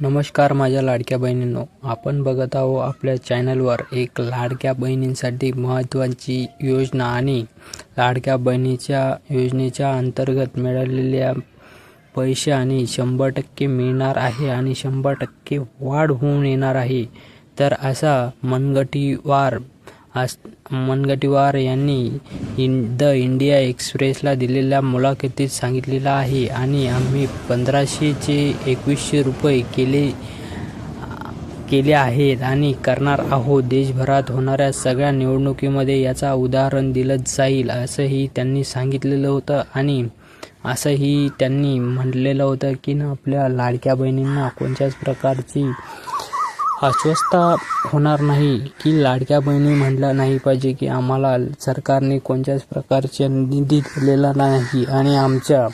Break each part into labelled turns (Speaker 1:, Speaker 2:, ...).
Speaker 1: नमस्कार माझ्या लाडक्या बहिणींनो. आपण बघत आहो आपल्या चॅनलवर एक लाडक्या बहिणींसाठी महत्त्वाची योजना आणि लाडक्या बहिणीच्या योजनेच्या अंतर्गत मिळालेल्या पैसे आणि शंभर टक्के मिळणार आहे आणि शंभर टक्के वाढ होऊन येणार आहे. तर असा मनगटीवार आज मनगटीवार यांनी इन द इंडिया एक्सप्रेसला दिलेल्या मुलाखतीत सांगितलेलं आहे आणि आम्ही पंधराशेचे एकवीसशे रुपये केले केले आहेत आणि करणार आहोत. देशभरात होणाऱ्या सगळ्या निवडणुकीमध्ये याचा उदाहरण दिलं जाईल असंही त्यांनी सांगितलेलं होतं आणि असंही त्यांनी म्हटलेलं होतं की ना आपल्या लाडक्या बहिणींना कोणत्याच प्रकारची अस्वस्थ होणार नाही की लाडक्या बहिणी म्हटलं नाही पाहिजे की आम्हाला सरकारने कोणत्याच प्रकारचे निधी दिलेला नाही आणि आमच्या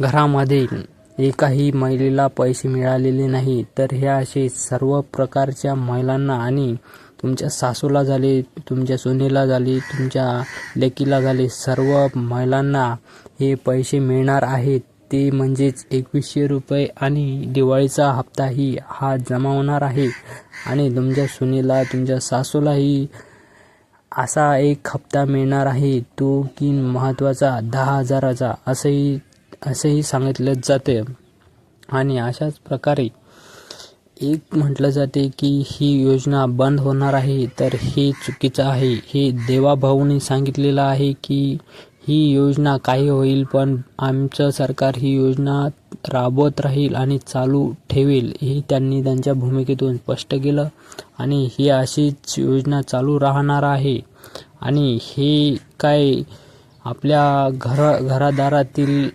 Speaker 1: घरामध्ये एकाही महिलेला पैसे मिळालेले नाही तर हे असे सर्व प्रकारच्या महिलांना आणि तुमच्या सासूला झाले तुमच्या सुनेला झाले तुमच्या लेकीला झाले सर्व महिलांना हे पैसे मिळणार आहेत. ते म्हणजेच एकवीसशे रुपये आणि दिवाळीचा हप्ताही हा जमा होणार आहे. आणि तुमच्या सुनेला तुमच्या सासूलाही असा एक हप्ता मिळणार आहे. तो की महत्त्वाचा दहा हजाराचा असंही असंही सांगितलं जाते आणि अशाच प्रकारे एक म्हटलं जाते की ही योजना बंद होणार आहे. तर हे चुकीचं आहे. हे देवाभाऊने सांगितलेलं आहे की ही योजना काही होईल पण आमचं सरकार ही योजना राबवत राहील आणि चालू ठेवेल हे त्यांनी त्यांच्या भूमिकेतून स्पष्ट केलं. आणि ही अशीच योजना चालू राहणार आहे. आणि हे काय आपल्या घर घरादारातील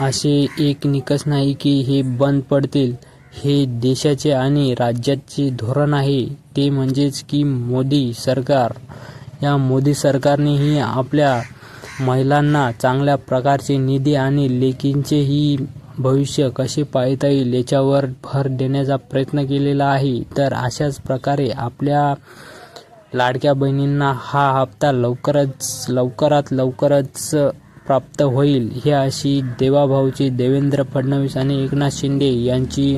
Speaker 1: असे एक निकष नाही की हे बंद पडतील. हे देशाचे आणि राज्याचे धोरण आहे. ते म्हणजेच की मोदी सरकार. या मोदी सरकारनेही आपल्या महिलांना चांगल्या प्रकारचे निधी आणि लेकींचेही भविष्य कसे पाहता येईल याच्यावर भर देण्याचा प्रयत्न केलेला आहे. तर अशाच प्रकारे आपल्या लाडक्या बहिणींना हा हप्ता लवकरच लवकरात लवकरच प्राप्त होईल ही अशी देवाभाऊची देवेंद्र फडणवीस आणि एकनाथ शिंदे यांची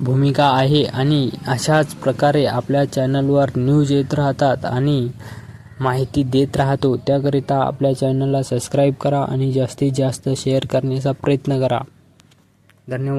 Speaker 1: भूमिका आहे. आणि अशाच प्रकारे आपल्या चॅनलवर न्यूज येत राहतात आणि माहिती देत राहतो. त्याकरिता आपल्या चॅनलला सबस्क्राईब करा आणि जास्तीत जास्त शेअर करण्याचा प्रयत्न करा. धन्यवाद.